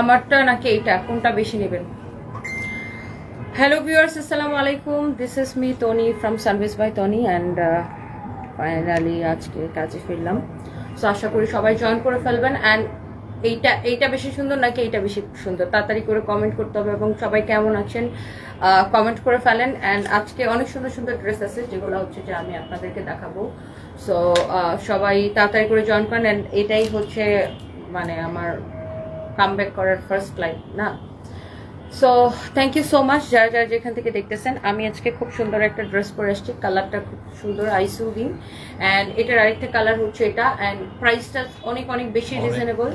আমারটা নাকি এইটা? কোনটা বেশি নেবেন? হ্যালো ভিউয়ার্স আসসালামু আলাইকুম। This is me Tony from service by Tony and finally আজকে কাজে ফিরলাম। সো আশা করি সবাই জয়েন করে ফেলবেন। অ্যান্ড এইটা এইটা বেশি সুন্দর নাকি এইটা বেশি সুন্দর? তাড়াতাড়ি করে কমেন্ট করতে হবে এবং সবাই কেমন আছেন কমেন্ট করে ফেলেন। অ্যান্ড আজকে অনেক সুন্দর সুন্দর ড্রেস আছে, যেগুলো হচ্ছে যে আমি আপনাদেরকে দেখাবো। সো সবাই তাড়াতাড়ি করে জয়েন করেন। অ্যান্ড এটাই হচ্ছে মানে আমার কামব্যাক করার ফার্স্ট লাইফ না? So thank you so much যারা যারা যেখান থেকে দেখতেছেন। আমি আজকে খুব সুন্দর একটা ড্রেস পরে আসছি। কালারটা খুব সুন্দর আইসুদিন অ্যান্ড এটার আরেকটা কালার হচ্ছে এটা। অ্যান্ড প্রাইসটা অনেক অনেক বেশি রিজনেবল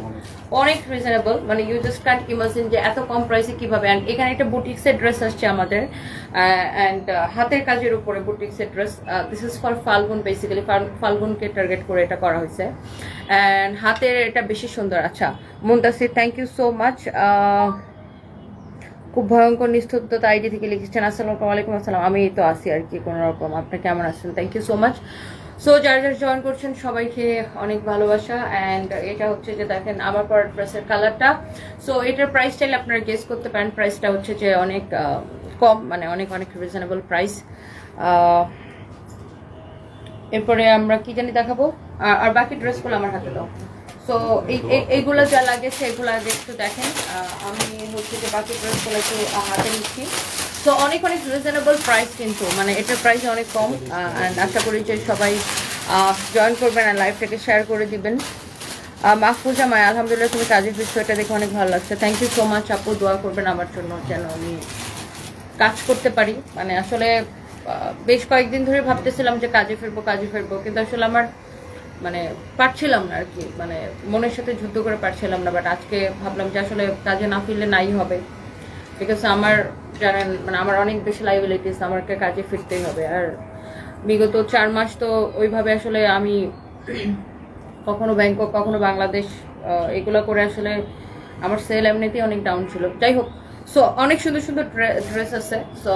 অনেক। রিজনেবল মানে ইউ জাস্ট কান্ট ইমাজিন যে এত কম প্রাইসে কীভাবে। অ্যান্ড এখানে একটা বুটিক্সের ড্রেস আসছে আমাদের। অ্যান্ড হাতের কাজের উপরে বুটিক্সের dress this is for Falgun basically ফাল্গুনকে target করে এটা করা হয়েছে। অ্যান্ড হাতের এটা বেশি সুন্দর। আচ্ছা Muntasir thank you so much খুব ভয়ঙ্কর নিস্তব্ধতা আইডি থেকে লিখেছেন, আসসালামু আলাইকুম, আসসালাম। আমি এই তো আছি আর কি কোনো রকম আপনি কেমন আছেন? Thank you so much so যারা যারা জয়েন করছেন, সবাইকে অনেক ভালোবাসা। অ্যান্ড এটা হচ্ছে যে দেখেন, আমার পর ড্রেসের কালারটা সো এটার প্রাইস চাইলে আপনারা গেস করতে পারেন। প্রাইসটা হচ্ছে যে অনেক কম মানে অনেক অনেক রিজনেবল প্রাইস এরপরে আমরা কি জানি দেখাবো? আর বাকি ড্রেসগুলো আমার হাতে দাও। সো এইগুলো যা লাগে সেগুলো আগে একটু দেখেন। আমি হচ্ছে যে বাকি ড্রেসগুলো একটু হাতে নিচ্ছি। তো অনেক অনেক রিজনেবল প্রাইস কিন্তু মানে এটার প্রাইস অনেক কম। আশা করি যে সবাই জয়েন করবেন আর লাইভটাকে শেয়ার করে দিবেন। মাহফুজা মায় আলহামদুলিল্লাহ, তুমি কাজের বিষয়টা দেখে অনেক ভালো লাগছে। থ্যাংক ইউ সো মাচ আপু। দোয়া করবেন আমার জন্য যেন আমি কাজ করতে পারি। মানে আসলে বেশ কয়েকদিন ধরে ভাবতেছিলাম যে কাজে ফিরবো কাজে ফিরবো। কিন্তু আসলে আমার মানে পারছিলাম না আর কি মানে মনের সাথে যুদ্ধ করে পারছিলাম না বাট আজকে ভাবলাম যে আসলে কাজে না ফিরলে নাই হবে। বিকজ আমার জানেন মানে আমার অনেক বেশি লাইবিলিটিস আমাকে কাজে ফিরতেই হবে। আর বিগত চার মাস তো ওইভাবে আসলে আমি কখনো ব্যাংকক, কখনো বাংলাদেশ এগুলো করে আসলে আমার সেল এমনিতেই অনেক ডাউন ছিল। যাই হোক সো অনেক সুন্দর সুন্দর ড্রেস আছে। সো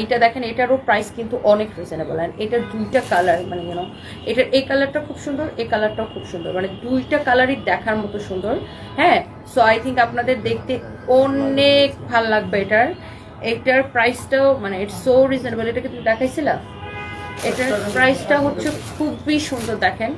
এইটা দেখেন, এটারও প্রাইস কিন্তু অনেক রিজনেবল অ্যান্ড এটার দুইটা কালার মানে ইউনো এটার, এই কালারটা খুব সুন্দর, এই কালারটাও খুব সুন্দর। মানে দুইটা কালারই দেখার মতো সুন্দর। হ্যাঁ সো আই থিঙ্ক আপনাদের দেখতে অনেক ভালো লাগবে এটার। এটার প্রাইসটাও মানে ইটস সো রিজনেবল এটাকে তুমি দেখাইছিলা? এটার প্রাইসটা হচ্ছে খুবই সুন্দর, দেখেন।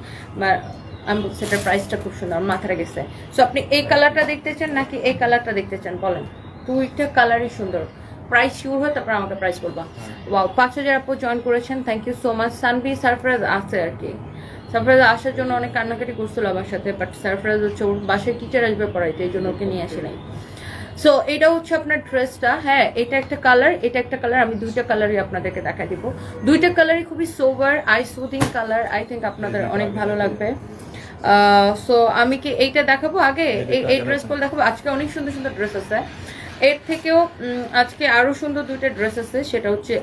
আমি বলছি, এটার প্রাইসটা খুব সুন্দর মাথায় গেছে। সো আপনি এই কালারটা দেখতে চান নাকি এই কালারটা দেখতে চান? বলেন। দুইটা কালারই সুন্দর। প্রাইস শিওর হয় তারপর আমাকে প্রাইস বলবা। ওয়াও পাঁচ হাজার আপু জয়েন করেছেন thank you so much Sanvi surprise আছে আর কি। সারপ্রাইজ আসার জন্য অনেক কান্নাকাটি করছিল আমার সাথে বাট সারপ্রাইজ হচ্ছে ওর বাসায় টিচার আসবে পড়াইতে এই জন্য ওকে নিয়ে আসি নাই। সো এটা হচ্ছে আপনার ড্রেসটা হ্যাঁ এটা একটা কালার এটা একটা কালার আমি দুইটা কালারই আপনাদেরকে দেখা দিব। দুইটা কালারই খুবই sober eye soothing colour I think আপনাদের অনেক ভালো লাগবে। সো আমি কি এইটা দেখাবো আগে? এই এই ড্রেসগুলো দেখাবো। আজকে অনেক সুন্দর সুন্দর ড্রেস আছে। এর থেকেও আজকে আরও সুন্দর দুইটা ড্রেস আছে সেটা হচ্ছে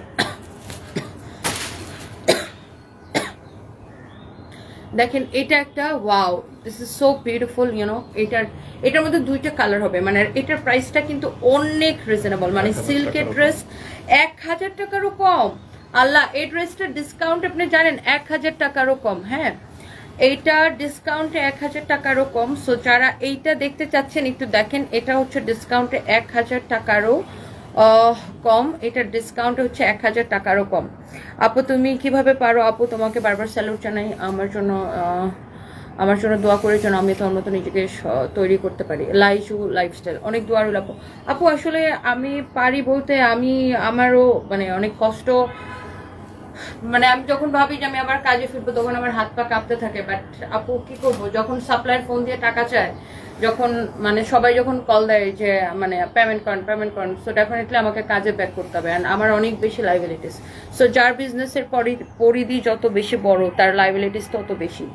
দেখেন এটা একটা wow this is so beautiful you know এটার এটার মধ্যে দুইটা কালার হবে মানে এটার প্রাইসটা কিন্তু অনেক রিজনেবল মানে সিল্কের ড্রেস এক হাজার টাকারও কম। আল্লাহ এই ড্রেসটার ডিসকাউন্ট আপনি জানেন এক হাজার টাকারও কম হ্যাঁ? এইটা ডিসকাউন্টে এক হাজার টাকারও কম। সো যারা এইটা দেখতে চাচ্ছেন, একটু দেখেন, এটা হচ্ছে ডিসকাউন্টে এক হাজার টাকারও কম। এটার ডিসকাউন্ট হচ্ছে এক হাজার টাকারও কম। আপু, তুমি কীভাবে পারো? আপু, তোমাকে বারবার স্যালুট জানাই। আমার জন্য আমার জন্য দোয়া করে যেন আমি তোমার মতো নিজেকে তৈরি করতে পারি। লাইফ লাইফস্টাইল অনেক দোয়া রইল আপু, আসলে আমি পারি বলতে আমি, আমারও মানে অনেক কষ্ট মানে আমি যখন ভাবি যে আমি আবার কাজে ফিরবো, তখন আমার হাত পা কাঁপতে থাকে। বাট আপু, কি করব? যখন সাপ্লাইয়ের ফোন দিয়ে টাকা চায়, যখন মানে সবাই যখন কল দেয় যে মানে পেমেন্ট করেন পেমেন্ট করেন সো ডেফিনেটলি আমাকে কাজে ব্যাক করতে হবে। অ্যান্ড আমার অনেক বেশি লাইবিলিটিস সো যার বিজনেসের পরিধি যত বেশি বড়, তার লাইবিলিটিস তত বেশি।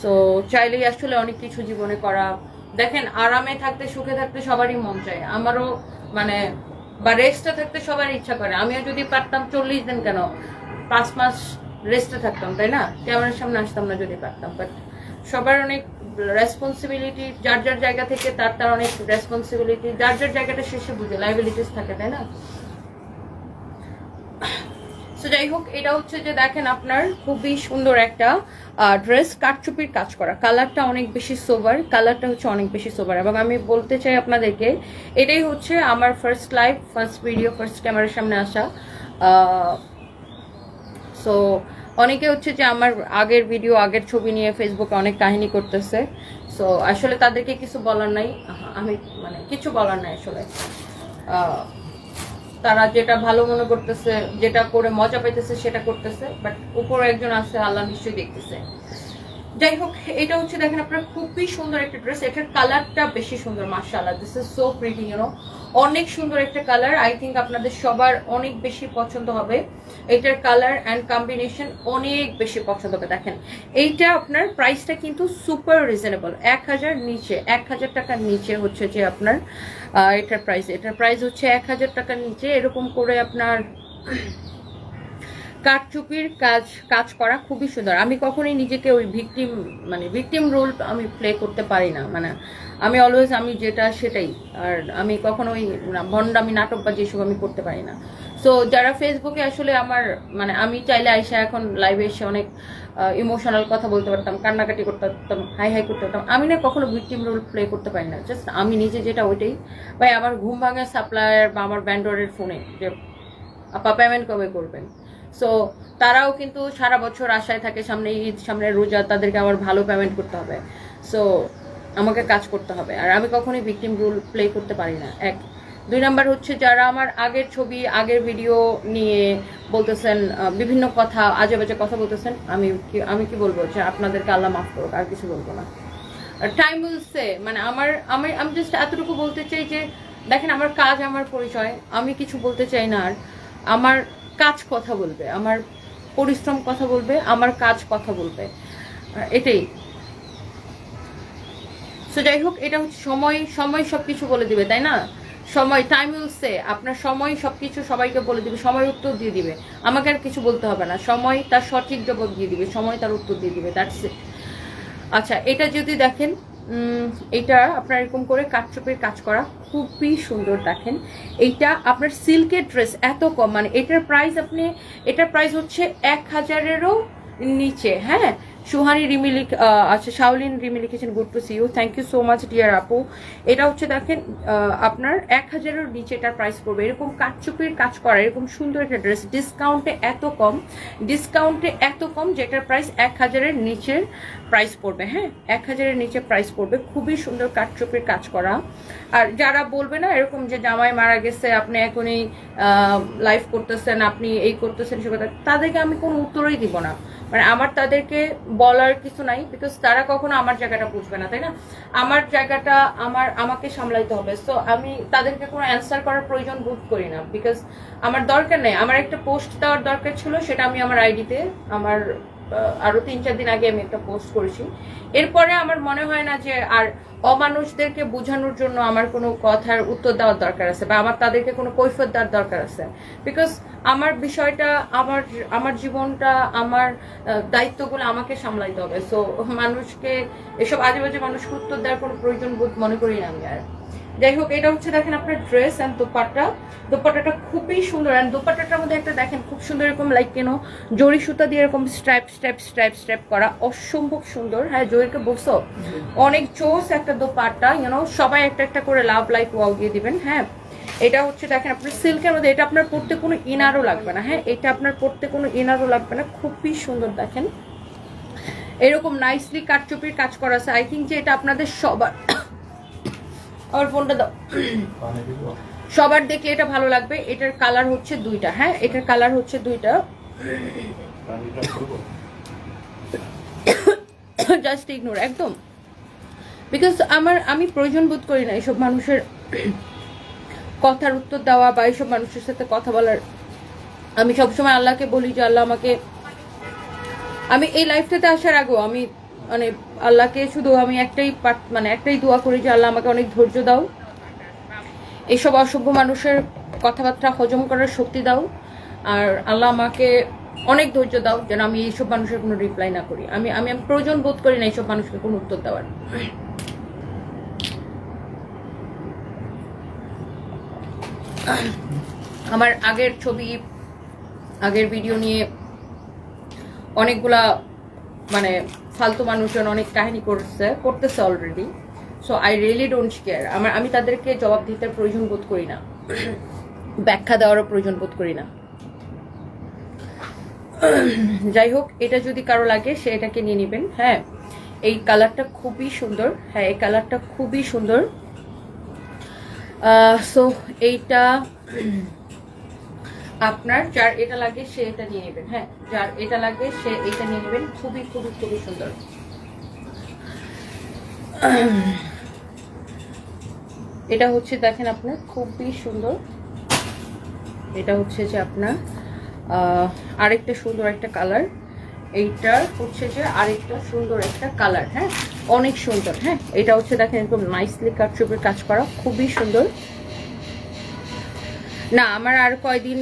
সো চাইলেই আসলে অনেক কিছু জীবনে করা। দেখেন, আরামে থাকতে, সুখে থাকতে সবারই মন চায়। আমারও মানে বা রেস্টে থাকতে সবার ইচ্ছা করে। আমিও যদি পারতাম চল্লিশ দিন কেন? পাঁচ মাস রেস্টে থাকতাম, তাই না? ক্যামেরার সামনে আসতাম না যদি পারতাম বাট সবার অনেক রেসপন্সিবিলিটি যার যার জায়গা থেকে তার তার অনেক রেসপন্সিবিলিটি যার যার জায়গাটা শেষে বুঝে লাইবিলিটিস থাকে, তাই না? সো যাই হোক, এটা হচ্ছে যে দেখেন আপনার খুবই সুন্দর একটা ড্রেস কাঠচুপির কাজ করা। কালারটা অনেক বেশি সোবার কালারটা হচ্ছে অনেক বেশি সোবার এবং আমি বলতে চাই আপনাদেরকে, এটাই হচ্ছে আমার first live first video first ক্যামেরার সামনে আসা। সো অনেকে হচ্ছে যে আমার আগের ভিডিও আগের ছবি নিয়ে ফেসবুকে অনেক কাহিনী করতেছে। সো আসলে তাদেরকে কিছু বলার নাই। আমি মানে কিছু বলার নাই আসলে। তারা যেটা ভালো মনে করতেছে, যেটা করে মজা পাইতেছে সেটা করতেছে। বাট উপরে একজন আছে, আল্লাহ নিশ্চয়ই দেখতেছে। যাই হোক, এটা হচ্ছে দেখেন আপনার খুবই সুন্দর একটা ড্রেস এটার কালারটা বেশি সুন্দর মার্শাল্লাহ this is so pretty you know অনেক সুন্দর একটা কালার আই থিঙ্ক আপনাদের সবার অনেক বেশি পছন্দ হবে। এটার কালার অ্যান্ড কম্বিনেশন অনেক বেশি পছন্দ হবে। দেখেন, এইটা আপনার প্রাইসটা কিন্তু সুপার রিজনেবল এক হাজার নিচে, এক হাজার টাকার নিচে হচ্ছে যে আপনার এটার প্রাইস এটার প্রাইস হচ্ছে এক হাজার টাকার নিচে। এরকম করে আপনার কারচুপির কাজ কাজ করা খুবই সুন্দর। আমি কখনোই নিজেকে ওই ভিকটিম মানে ভিকটিম রোল আমি প্লে করতে পারি না। মানে আমি অলওয়েজ আমি যেটা সেটাই। আর আমি কখনো ওই ভন্ড আমি নাটক বা যেসব আমি করতে পারি না। সো যারা ফেসবুকে আসলে আমার মানে আমি চাইলে আইসা এখন লাইভে এসে অনেক ইমোশনাল কথা বলতে পারতাম, কান্নাকাটি করতে পারতাম হাই হাই করতে পারতাম। আমি না কখনো ভিকটিম রোল প্লে করতে পারি না। জাস্ট আমি নিজে যেটা ওইটাই। ভাই, আমার ঘুম ভাঙা সাপ্লায়ার বা আমার ব্যান্ডরের ফোনে যে, আপা পেমেন্ট কবে করবেন? সো তারাও কিন্তু সারা বছর আশায় থাকে সামনে ঈদ, সামনে রোজা, তাদেরকে আবার ভালো পেমেন্ট করতে হবে। সো আমাকে কাজ করতে হবে। আর আমি কখনোই ভিকটিম রুল প্লে করতে পারি না। এক। দুই নাম্বার হচ্ছে যারা আমার আগের ছবি, আগের ভিডিও নিয়ে বলতেছেন বিভিন্ন কথা আজে বাজে কথা বলতেছেন, আমি কি আমি কি বলব যে আপনাদেরকে আল্লাহ মাফ করুক, আর কিছু বলব না। টাইম উইলসে মানে আমার, আমি আমি জাস্ট এতটুকু বলতে চাই যে, দেখেন আমার কাজ, আমার পরিচয়, আমি কিছু বলতে চাই না আর। আমার কাজ কথা বলবে, আমার পরিশ্রম কথা বলবে, আমার কাজ কথা বলবে। এটাই। সো যাই হোক, এটা হচ্ছে সময় সময় সবকিছু বলে দিবে, তাই না? সময় টাইম উইল সে আপনার সময় সবকিছু সবাইকে বলে দিবে সময় উত্তর দিয়ে দিবে। আমাকে আর কিছু বলতে হবে না, সময় তার সঠিক জবাব দিয়ে দিবে, সময় তার উত্তর দিয়ে দিবে দ্যাটস আচ্ছা এটা যদি দেখেন এটা আপনার এরকম করে কাঠচোপের কাজ করা খুবই সুন্দর দেখেন। এইটা আপনার সিল্কের ড্রেস এত কম মানে এটার প্রাইস আপনি, এটার প্রাইস হচ্ছে এক হাজারেরও নিচে হ্যাঁ? সুহানি রিমি লিখ আচ্ছা শাওলিন রিমি লিখেছেন good to see you thank you so much dear আপু। এটা হচ্ছে দেখেন আপনার এক হাজারের নিচে এটার প্রাইস পড়বে। এরকম কাঠচুপির কাজ করা, এরকম সুন্দর একটা ড্রেস ডিসকাউন্টে এত কম ডিসকাউন্টে এত কম, যেটার প্রাইস এক হাজারের নিচের প্রাইস পড়বে হ্যাঁ? এক হাজারের নিচে প্রাইস পড়বে। খুবই সুন্দর কাঠচুপির কাজ করা। আর যারা বলবে না এরকম যে জামাই মারা গেছে, আপনি এখনই লাইভ করতেছেন, আপনি এই করতেছেন, সে কথা, তাদেরকে আমি কোনো উত্তরই দিব না। মানে আমার তাদেরকে বলার কিছু নাই বিকজ তারা কখনো আমার জায়গাটা বুঝবে না, তাই না? আমার জায়গাটা আমার, আমাকে সামলাইতে হবে। সো আমি তাদেরকে কোনো অ্যান্সার করার প্রয়োজন বোধ করি না বিকজ আমার দরকার নেই। আমার একটা পোস্ট দেওয়ার দরকার ছিল, সেটা আমি আমার আইডিতে আমার আরও তিন চার দিন আগে আমি একটা পোস্ট করেছি। এরপরে আমার মনে হয় না যে আর অমানুষদেরকে বোঝানোর জন্য আমার কোনো কথার উত্তর দেওয়ার দরকার আছে বা আমার তাদেরকে কোনো কৈফত দেওয়ার দরকার আছে। বিকজ আমার বিষয়টা, আমার আমার জীবনটা, আমার দায়িত্বগুলো আমাকে সামলাইতে হবে। সো মানুষকে, এসব আজে বাজে মানুষকে উত্তর দেওয়ার কোনো প্রয়োজন বোধ মনে করি না আমি আর। যাই হোক এটা হচ্ছে দেখেন আপনার ড্রেস অ্যান্ড দোপাট্টা। দোপাট্টাটা খুবই সুন্দর। অ্যান্ড দোপাট্টাটার মধ্যে একটা দেখেন খুব সুন্দর এরকম লাইক কেন জরি সুতা দিয়ে এরকম স্ট্রাইপ স্ট্রাইপ স্ট্রাইপ স্ট্রাইপ করা। অসম্ভব সুন্দর। হ্যাঁ জরিকে বসো অনেক জোস একটা দোপাট্টা ইউনো সবাই একটা একটা করে লাভ লাইক ওয়াও দিয়ে দিবেন হ্যাঁ। এটা হচ্ছে দেখেন আপনার সিল্কের মধ্যে এটা আপনার পড়তে কোনো ইনারও লাগবে না হ্যাঁ। এটা আপনার পড়তে কোনো ইনারও লাগবে না খুবই সুন্দর দেখেন। এরকম নাইসলি কাটচুপির কাজ করা আছে। আই থিঙ্ক যে এটা আপনাদের সবার আমার ফোনটা দাও। সবার দেখলে এটা ভালো লাগবে। এটার কালার হচ্ছে দুইটা হ্যাঁ? এটার কালার হচ্ছে দুইটা। জাস্ট ইগনোর একদম। বিকজ আমার, আমি প্রয়োজন বোধ করি না এইসব মানুষের কথার উত্তর দেওয়া বা এইসব মানুষের সাথে কথা বলার। আমি সবসময় আল্লাহকে বলি যে আল্লাহ আমাকে আমি এই লাইফটাতে আসার আগেও আমি মানে আল্লাহকে শুধু আমি একটাই মানে একটাই দোয়া করি যে আল্লাহ আমাকে অনেক ধৈর্য দাও। এইসব অসভ্য মানুষের কথাবার্তা হজম করার শক্তি দাও। আর আল্লাহ আমাকে অনেক ধৈর্য দাও যেন আমি এইসব মানুষের কোনো রিপ্লাই না করি। আমি আমি প্রয়োজন বোধ করি না এইসব মানুষকে কোনো উত্তর দেওয়ার। আমার আগের ছবি, আগের ভিডিও নিয়ে অনেকগুলা মানে ফালতু মানুষজন অনেক কাহিনী করছে, করতেছে already so I really don't care আমার, আমি তাদেরকে জবাব দিতে প্রয়োজন বোধ করি না। ব্যাখ্যা দেওয়ারও প্রয়োজন বোধ করি না। যাই হোক, এটা যদি কারও লাগে, সে এটাকে নিয়ে নেবেন। হ্যাঁ এই কালারটা খুবই সুন্দর। হ্যাঁ এই কালারটা খুবই সুন্দর। সো এইটা আপনার যার এটা লাগে সে এটা নিয়ে নেবেন হ্যাঁ যার এটা লাগে সে এটা নিয়ে নেবেন। খুবই খুবই খুবই সুন্দর। এটা হচ্ছে, দেখেন আপনার খুবই সুন্দর। এটা হচ্ছে যে আপনার আরেকটা সুন্দর একটা কালার। এইটা হচ্ছে যে আরেকটা সুন্দর একটা কালার হ্যাঁ অনেক সুন্দর হ্যাঁ। এটা হচ্ছে, দেখেন, একদম নাইসলি কাটচুপের কাজ করা, খুবই সুন্দর। না, আমার আর কয়দিন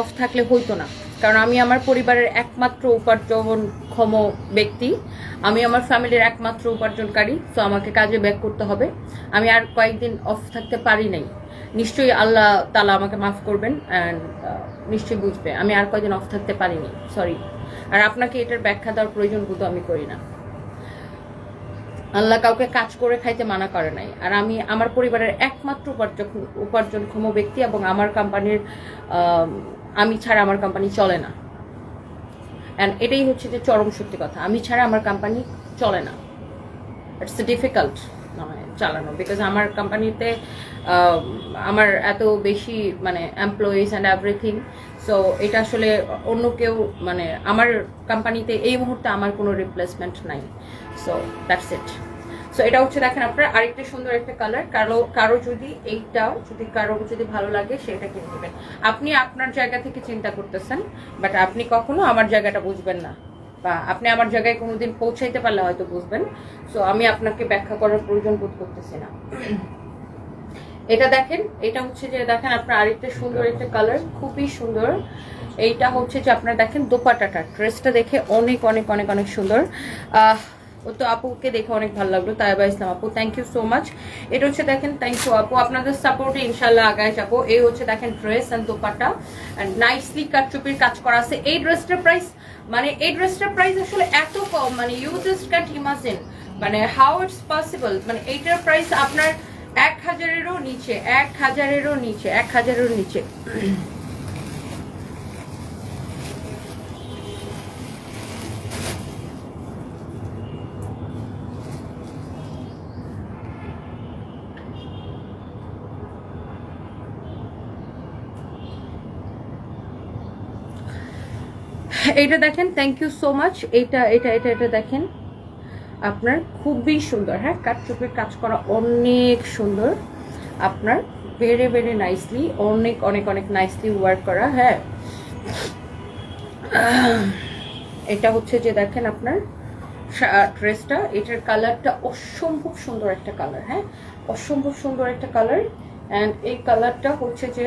অফ থাকলে হইতো না। কারণ আমি আমার পরিবারের একমাত্র উপার্জনক্ষম ব্যক্তি। আমি আমার ফ্যামিলির একমাত্র উপার্জনকারী, তো আমাকে কাজে ব্যাক করতে হবে। আমি আর কয়েকদিন অফ থাকতে পারি নাই। নিশ্চয়ই আল্লাহ তালা আমাকে মাফ করবেন অ্যান্ড নিশ্চয়ই বুঝবে। আমি আর কয়দিন অফ থাকতে পারিনি সরি আর আপনাকে এটার ব্যাখ্যা দেওয়ার প্রয়োজন বোধ আমি করি না। আল্লাহ কাউকে কাজ করে খাইতে মানা করে নাই। আর আমি আমার পরিবারের একমাত্র উপার্জন উপার্জনক্ষম ব্যক্তি এবং আমার কোম্পানির, আমি ছাড়া আমার কোম্পানি চলে না। অ্যান্ড এটাই হচ্ছে যে চরম সত্যি কথা। আমি ছাড়া আমার কোম্পানি চলে না। ইটস ডিফিকাল্ট নয় চালানো। বিকজ আমার কোম্পানিতে আমার এত বেশি মানে এমপ্লয়িজ অ্যান্ড এভরিথিং সো এটা আসলে অন্য কেউ মানে আমার কোম্পানিতে এই মুহূর্তে আমার কোনো রিপ্লেসমেন্ট নাই সো দ্যাটস ইট সো এটা হচ্ছে দেখেন আপনার আরেকটা সুন্দর একটা কালার কারও কারও যদি এইটা যদি কারও যদি ভালো লাগে সেটা কিনে নেবেন। আপনি আপনার জায়গা থেকে চিন্তা করতেছেন বাট আপনি কখনো আমার জায়গাটা বুঝবেন না, বা আপনি আমার জায়গায় কোনোদিন পৌঁছাইতে পারলে হয়তো বুঝবেন সো আমি আপনাকে ব্যাখ্যা করার প্রয়োজন বোধ করতেছি না। এটা দেখেন, এটা হচ্ছে যে দেখেন আপনার আরেকটা সুন্দর একটা কালার খুবই সুন্দর। এইটা হচ্ছে যে আপনার দেখেন দোপাটাটা ড্রেসটা দেখে অনেক অনেক অনেক অনেক সুন্দর। ও তো আপুকে দেখে অনেক ভালো লাগল তাইবা ইসলাম আপু থ্যাংক ইউ সো মাচ এটা হচ্ছে দেখেন থ্যাংক ইউ আপু, আপনাদের সাপোর্টে ইনশাল্লাহ আগায় যাব। এই হচ্ছে দেখেন ড্রেস অ্যান্ড দোপাটা নাইসলি কাটচুপির কাজ করা আছে। এই ড্রেসটার প্রাইস মানে এই ড্রেসটার প্রাইস আসলে এত কম মানে ইউ জাস্ট ক্যান্ট ইমাজিন মানে হাউ ইটস পসিবল মানে এইটার প্রাইস আপনার এক হাজারেরও নিচে, এক হাজারেরও নিচে, এক হাজারেরও নিচে। এইটা দেখেন থ্যাংক ইউ সো মাচ এইটা এটা এটা এটা দেখেন। আপনার খুবই সুন্দর। হ্যাঁ কাঠচুপের কাজ করা অনেক সুন্দর। আপনার ভেরি ভেরি নাইসলি অনেক অনেক অনেক নাইসলি ওয়ার্ক করা। হ্যাঁ। এটা হচ্ছে যে দেখেন আপনার ড্রেসটা এটার কালারটা অসম্ভব সুন্দর একটা কালার হ্যাঁ অসম্ভব সুন্দর একটা কালার অ্যান্ড এই কালারটা হচ্ছে যে,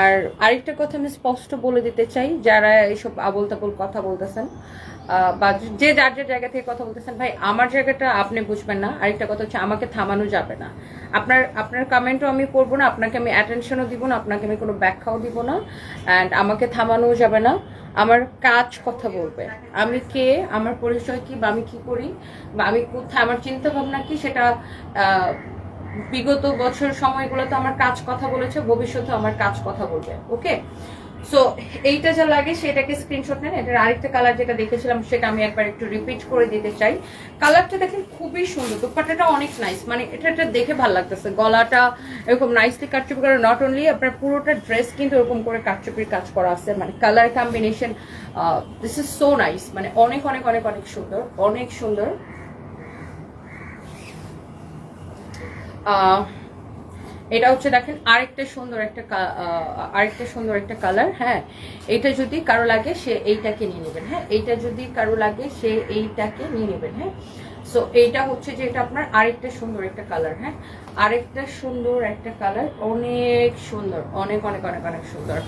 আর আরেকটা কথা আমি স্পষ্ট বলে দিতে চাই, যারা এইসব আবল তাবল কথা বলতেছেন বা যে যার যার জায়গা থেকে কথা বলতেছেন, ভাই, আমার জায়গাটা আপনি বুঝবেন না। আরেকটা কথা হচ্ছে, আমাকে থামানো যাবে না। আপনার আপনার কমেন্টও আমি করব না, আপনাকে আমি অ্যাটেনশনও দিব না, আপনাকে আমি কোনো ব্যাখ্যাও দিব না অ্যান্ড আমাকে থামানোও যাবে না। আমার কাজ কথা বলবে। আমি কে, আমার পরিচয় কি, বা আমি কি করি, বা আমি কোথায়, আমার চিন্তা ভাবনা কি, সেটা বিগত বছর সময়গুলোতে আমার কাজ কথা বলেছে ভবিষ্যতে আমার কাজ কথা বলবে। ওকে সো এইটা যা লাগে সেটাকে স্ক্রিনশট নেন। এটার আরেকটা কালার যেটা দেখেছিলাম সেটা আমি একবার একটু রিপিট করে দিতে চাই। কালারটা দেখেন খুবই সুন্দর দোপাট্টাটা অনেক নাইস মানে এটা এটা দেখে ভালো লাগতেছে। গলাটা এরকম নাইসলি কাটচুপি করে নট অনলি আপনার পুরোটা ড্রেস কিন্তু এরকম করে কাটচুপির কাজ করা আছে। মানে colour combination this is so nice মানে অনেক অনেক অনেক অনেক সুন্দর অনেক সুন্দর। আহ, এটা হচ্ছে দেখেন আরেকটা সুন্দর একটা আরেকটা সুন্দর একটা কালার হ্যাঁ। এটা যদি কারও লাগে, সে এইটাকে নিয়ে নেবেন হ্যাঁ। এইটা যদি কারও লাগে, সে এইটাকে নিয়ে নেবেন হ্যাঁ। সো এইটা হচ্ছে যে এটা আপনার আরেকটা সুন্দর একটা কালার হ্যাঁ। আরেকটা সুন্দর একটা কালার অনেক সুন্দর, অনেক অনেক অনেক অনেক সুন্দর।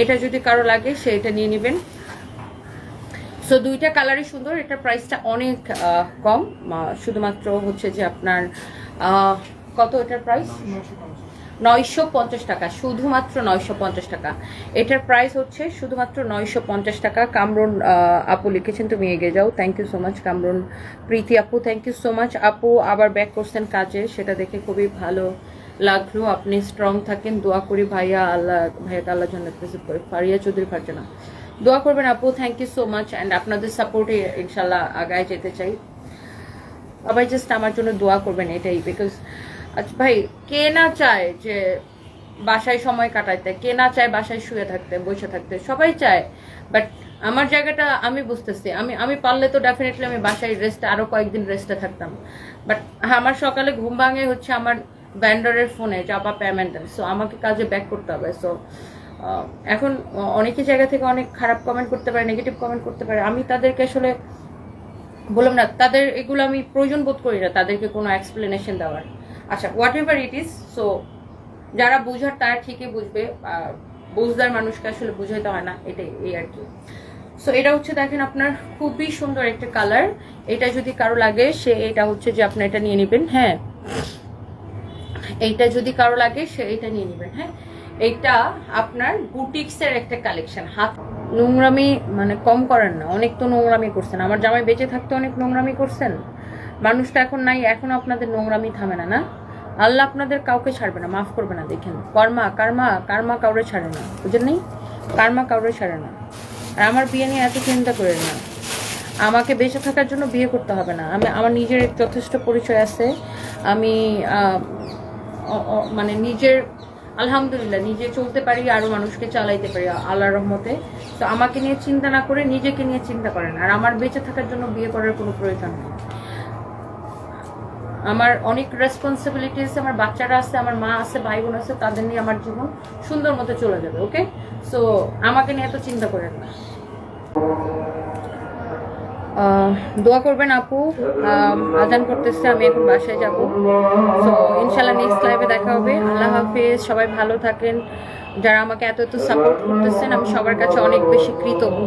এটা যদি কারও লাগে, সে এটা নিয়ে নেবেন। সো দুইটা কালারই সুন্দর, এটার প্রাইসটা অনেক কম। শুধুমাত্র হচ্ছে যে আপনার কত এটার প্রাইস নয়শো পঞ্চাশ টাকা, শুধুমাত্র নয়শো পঞ্চাশ টাকা। এটার প্রাইস হচ্ছে শুধুমাত্র নয়শো পঞ্চাশ টাকা। কামরুন আপু লিখেছেন, তুমি এগিয়ে যাও। Thank you so much Kamrun, Preeti আপু থ্যাংক ইউ সো মাচ আপু আবার ব্যাক করছেন কাজে, সেটা দেখে খুবই ভালো লাগল। আপনি স্ট্রং থাকেন, দোয়া করি ভাইয়া, আল্লাহ ভাইয়া আল্লাহ জন্য করে ফারিয়া চৌধুরী ফারজানা। দোয়া করবেন আপু thank you so much and আপনাদের সাপোর্টে ইনশাল্লাহ আগায় যেতে চাই। সবাই জাস্ট আমার জন্য দোয়া করবেন এটাই বিকজ আচ্ছা ভাই, কে না চায় যে বাসায় সময় কাটাইতে, কে না চায় বাসায় শুয়ে থাকতে, বসে থাকতে, সবাই চায়। বাট আমার জায়গাটা আমি বুঝতেছি। আমি আমি পারলে তো ডেফিনেটলি আমি বাসায় রেস্টে আরও কয়েকদিন রেস্টে থাকতাম। বাট আমার সকালে ঘুম ভাঙে হচ্ছে আমার ভ্যান্ডারের ফোনে চাপা পেমেন্ট সো আমাকে কাজে ব্যাক করতে হবে। সো এখন অনেকে জায়গা থেকে অনেক খারাপ কমেন্ট করতে পারে নেগেটিভ কমেন্ট করতে পারে। আমি তাদেরকে আসলে বললাম না, তাদের এগুলো আমি প্রয়োজন বোধ করি না, তাদেরকে কোনো এক্সপ্লেনেশন দেওয়ার। আচ্ছা whatever it is so যারা বুঝার, তারা ঠিকই বুঝবে বুঝদার মানুষকে আসলে বুঝাইতে হয় না, এটাই, এই আর কি। সো এটা হচ্ছে দেখেন আপনার খুবই সুন্দর একটা কালার এটা যদি কারও লাগে, সে এটা হচ্ছে যে আপনি এটা নিয়ে নেবেন হ্যাঁ। এইটা যদি কারও লাগে, সে এটা নিয়ে নেবেন হ্যাঁ। এইটা আপনার বুটিক্সের একটা কালেকশন হাত নোংরামি মানে কম করেন না, অনেক তো নোংরামি করছেন। আমার জামাই বেঁচে থাকতে অনেক নোংরামি করছেন। মানুষটা এখন নাই, এখন আপনাদের নোংরামি থামে না না? আল্লাহ আপনাদের কাউকে ছাড়বে না, মাফ করবে না, দেখেন। কর্মা, কার্মা কার্মা কাউরে ছাড়ে না, বুঝেন নেই? কার্মা কাউরে ছাড়ে না। আর আমার বিয়ে নিয়ে এত চিন্তা করেন না। আমাকে বেঁচে থাকার জন্য বিয়ে করতে হবে না। আমি, আমার নিজের যথেষ্ট পরিচয় আছে। আমি মানে নিজের, আলহামদুলিল্লাহ, নিজে চলতে পারি, আরও মানুষকে চালাইতে পারি আল্লাহ রহমতে। তো আমাকে নিয়ে চিন্তা না করে নিজেকে নিয়ে চিন্তা করেন। আর আমার বেঁচে থাকার জন্য বিয়ে করার কোনো প্রয়োজন নেই। আমার অনেক রেসপন্সিবিলিটি আছে আমার বাচ্চারা আছে, আমার মা আছে ভাই বোন আছে, তাদের নিয়ে আমার জীবন সুন্দর মতো চলে যাবে ওকে সো আমাকে নিয়ে এত চিন্তা করেন না। দোয়া করবেন আপু আজান করতেছে, আমি এখন বাসায় যাব। তো ইনশাল্লাহ নেক্সট লাইভে দেখা হবে। আল্লাহ হাফিজ, সবাই ভালো থাকেন। যারা আমাকে এত এত সাপোর্ট করতেছেন, আমি সবার কাছে অনেক বেশি কৃতজ্ঞ।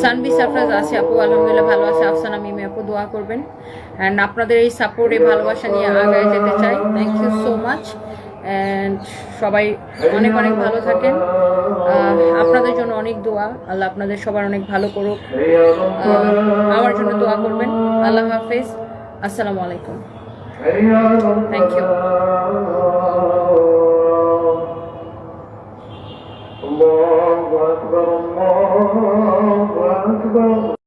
সানবি সারফরাজ আছে, আপু, আলহামদুলিল্লাহ ভালো আছে। আফসানা মিমি আপু, দোয়া করবেন। অ্যান্ড আপনাদের এই সাপোর্ট এই ভালোবাসা নিয়ে আগায় যেতে চাই। Thank you so much and সবাই অনেক অনেক ভালো থাকেন। আপনাদের জন্য অনেক দোয়া। আল্লাহ আপনাদের সবার অনেক ভালো করুক। আমার জন্য দোয়া করবেন। আল্লাহ হাফেজ। আসসালামু আলাইকুম। Thank you الله أكبر الله أكبر.